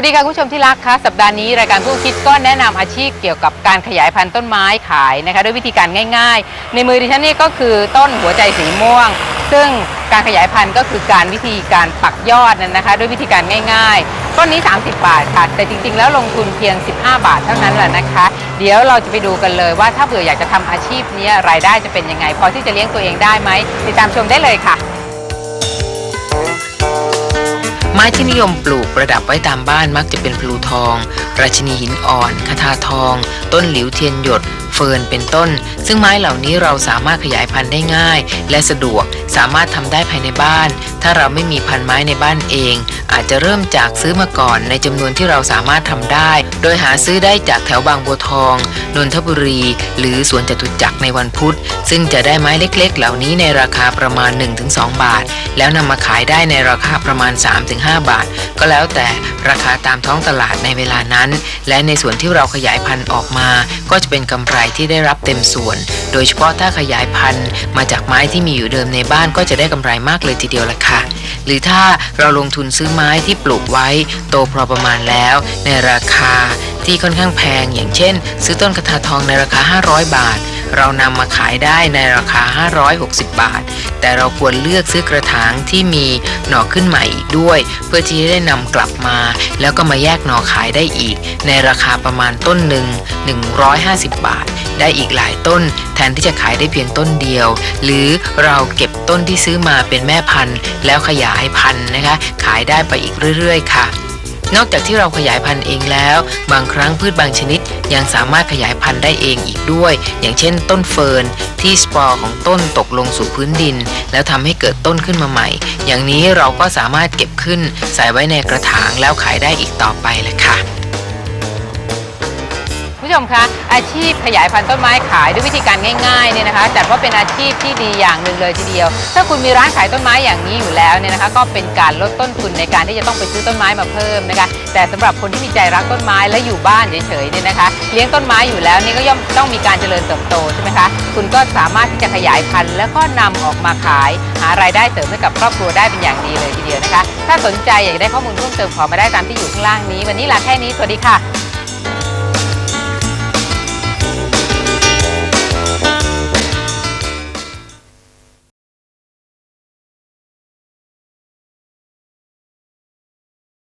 วัสดีค่ะคุณผู้ชมที่รักคะสัปดาห์นี้รายการผู้คิดก็แนะนำอาชีพเกี่ยวกับการขยายพันธุ์ต้นไม้ขายนะคะด้วยวิธีการง่าย ๆ ในมือดิฉันนี่ก็คือต้นหัวใจสีม่วง ซึ่งการขยายพันธุ์ก็คือการวิธีการปักยอดนั้นนะคะ ด้วยวิธีการง่าย ๆ ต้นนี้ 30 บาทค่ะ แต่จริง ๆ แล้วลงทุนเพียง 15 บาทเท่านั้นแหละนะคะ เดี๋ยวเราจะไปดูกันเลยว่าถ้าเผื่ออยากจะทำอาชีพนี้รายได้จะเป็นยังไงพอที่จะเลี้ยงตัวเองได้ไหมติดตามชมได้เลยค่ะ ไม้ที่นิยมปลูกประดับไว้ตามบ้านมักจะเป็นพลูทอง ราชินีหินอ่อนคาทาทอง ต้นหลิวเทียนหยด เฟิร์นเป็นต้น ซึ่งไม้เหล่านี้เราสามารถขยายพันธุ์ได้ง่าย และสะดวกสามารถทำได้ภายในบ้าน ถ้าเราไม่มีพันธุ์ไม้ในบ้านเอง อาจจะเริ่มจากซื้อมาก่อนในจำนวนที่เราสามารถทำได้ โดยหาซื้อได้จากแถวบางบัวทองนนทบุรี หรือสวนจตุจักรในวันพุธ ซึ่งจะได้ไม้เล็กๆ เหล่านี้ในราคาประมาณ 1-2 บาท แล้วนำมาขายได้ในราคาประมาณ 3-5 บาท ก็แล้วแต่ราคาตามท้องตลาดในเวลานั้น และในส่วนที่เราขยายพันธุ์ออกมา ก็จะเป็นกำไรที่ได้รับเต็มส่วน โดยเฉพาะถ้าขยายพันธุ์ มาจากไม้ที่มีอยู่เดิมในบ้านก็จะได้กำไรมากเลยทีเดียวละค่ะ หรือถ้าเราลงทุนซื้อไม้ที่ปลูกไว้ โตพอประมาณแล้ว ในราคาที่ค่อนข้างแพง อย่างเช่น ซื้อต้นกระทาทองในราคา 500 บาท เรานำมาขายได้ในราคา 560 บาท แต่เราควรเลือกซื้อกระถางที่มีหน่อขึ้นใหม่อีกด้วย เพื่อที่จะได้นำกลับมา แล้วก็มาแยกหน่อขายได้อีก ในราคาประมาณต้นหนึ่ง150 บาท ได้อีกหลายต้น แทนที่จะขายได้เพียงต้นเดียว หรือเราเก็บต้นที่ซื้อมาเป็นแม่พันธุ์ แล้วขยายพันธุ์นะคะ ขายได้ไปอีกเรื่อย ๆ ค่ะนอกจากที่เราขยายพันธุ์เองแล้ว บางครั้งพืชบางชนิดยังสามารถขยายพันธุ์ได้เองอีกด้วย อย่างเช่น ต้นเฟิร์นที่สปอร์ของต้นตกลงสู่พื้นดิน แล้วทำให้เกิดต้นขึ้นมาใหม่ อย่างนี้เราก็สามารถเก็บขึ้นใส่ไว้ในกระถางแล้วขายได้อีกต่อไปแหละค่ะ ผู้ชมคะอาชีพขยายพันธุ์ต้นไม้ขายด้วยวิธีการง่ายๆเนี่ยนะคะจัดว่าเป็นอาชีพที่ดีอย่างหนึ่งเลยทีเดียว ถ้าคุณมีร้านขายต้นไม้อย่างนี้อยู่แล้วเนี่ยนะคะก็เป็นการลดต้นทุนในการที่จะต้องไปซื้อต้นไม้มาเพิ่มนะคะแต่สำหรับคนที่มีใจรักต้นไม้และอยู่บ้านเฉยๆเนี่ยนะคะ เลี้ยงต้นไม้อยู่แล้วนี่ก็ย่อมต้องมีการเจริญเติบโตใช่ไหมคะคุณก็สามารถที่จะขยายพันธุ์แล้วก็นำออกมาขาย หารายได้เสริมให้กับครอบครัวได้เป็นอย่างดีเลยทีเดียวนะคะ ถ้าสนใจอยากได้ข้อมูลเพิ่มเติมขอมาได้ตามที่อยู่ข้างล่างนี้ วันนี้ลาแค่นี้สวัสดีค่ะ